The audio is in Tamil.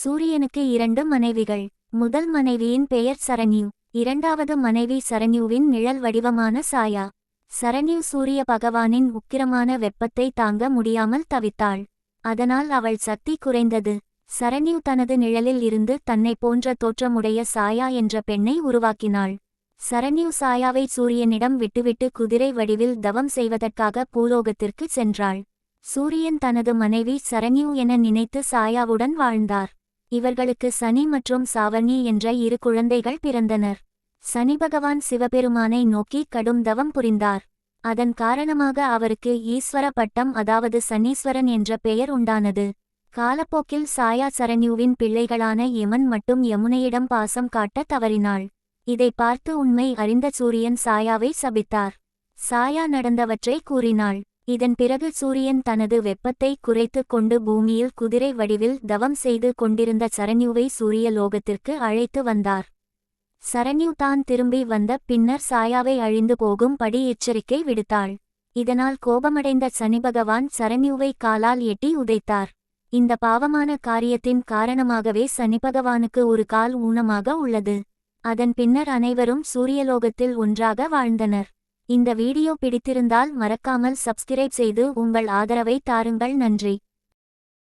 சூரியனுக்கு இரண்டு மனைவிகள். முதல் மனைவியின் பெயர் சரண்யு. இரண்டாவது மனைவி சரண்யுவின் நிழல் வடிவமான சாயா. சரண்யு சூரிய பகவானின் உக்கிரமான வெப்பத்தை தாங்க முடியாமல் தவித்தாள். அதனால் அவள் சக்தி குறைந்தது. சரண்யு தனது நிழலில் இருந்து தன்னை போன்ற தோற்றமுடைய சாயா என்ற பெண்ணை உருவாக்கினாள். சரண்யு சாயாவை சூரியனிடம் விட்டுவிட்டு குதிரை வடிவில் தவம் செய்வதற்காக பூலோகத்திற்கு சென்றாள். சூரியன் தனது மனைவி சரண்யு என நினைத்து சாயாவுடன் வாழ்ந்தார். இவர்களுக்கு சனி மற்றும் சாவர்ணி என்ற இரு குழந்தைகள் பிறந்தனர். சனி பகவான் சிவபெருமானை நோக்கி கடும் தவம் புரிந்தார். அதன் காரணமாக அவருக்கு ஈஸ்வர பட்டம் அதாவது சனீஸ்வரன் என்ற பெயர் உண்டானது. காலப்போக்கில் சாயா சரண்யுவின் பிள்ளைகளான யமன் மட்டும் யமுனையிடம் பாசம் காட்ட தவறினாள். இதை பார்த்து உண்மை அறிந்த சூரியன் சாயாவை சபித்தார். சாயா நடந்தவற்றை கூறினாள். இதன் பிறகு சூரியன் தனது வெப்பத்தை குறைத்துக் கொண்டு பூமியில் குதிரை வடிவில் தவம் செய்து கொண்டிருந்த சரண்யுவை சூரிய லோகத்திற்கு அழைத்து வந்தார். சரண்யு தான் திரும்பி வந்த பின்னர் சாயாவை அழிந்து போகும்படி எச்சரிக்கை விடுத்தாள். இதனால் கோபமடைந்த சனிபகவான் சரண்யுவை காலால் எட்டி உதைத்தார். இந்த பாவமான காரியத்தின் காரணமாகவே சனிபகவானுக்கு ஒரு கால் ஊனமாக உள்ளது. அதன் பின்னர் அனைவரும் சூரியலோகத்தில் ஒன்றாக வாழ்ந்தனர். இந்த வீடியோ பிடித்திருந்தால் மறக்காமல் சப்ஸ்கிரைப் செய்து உங்கள் ஆதரவை தாருங்கள். நன்றி.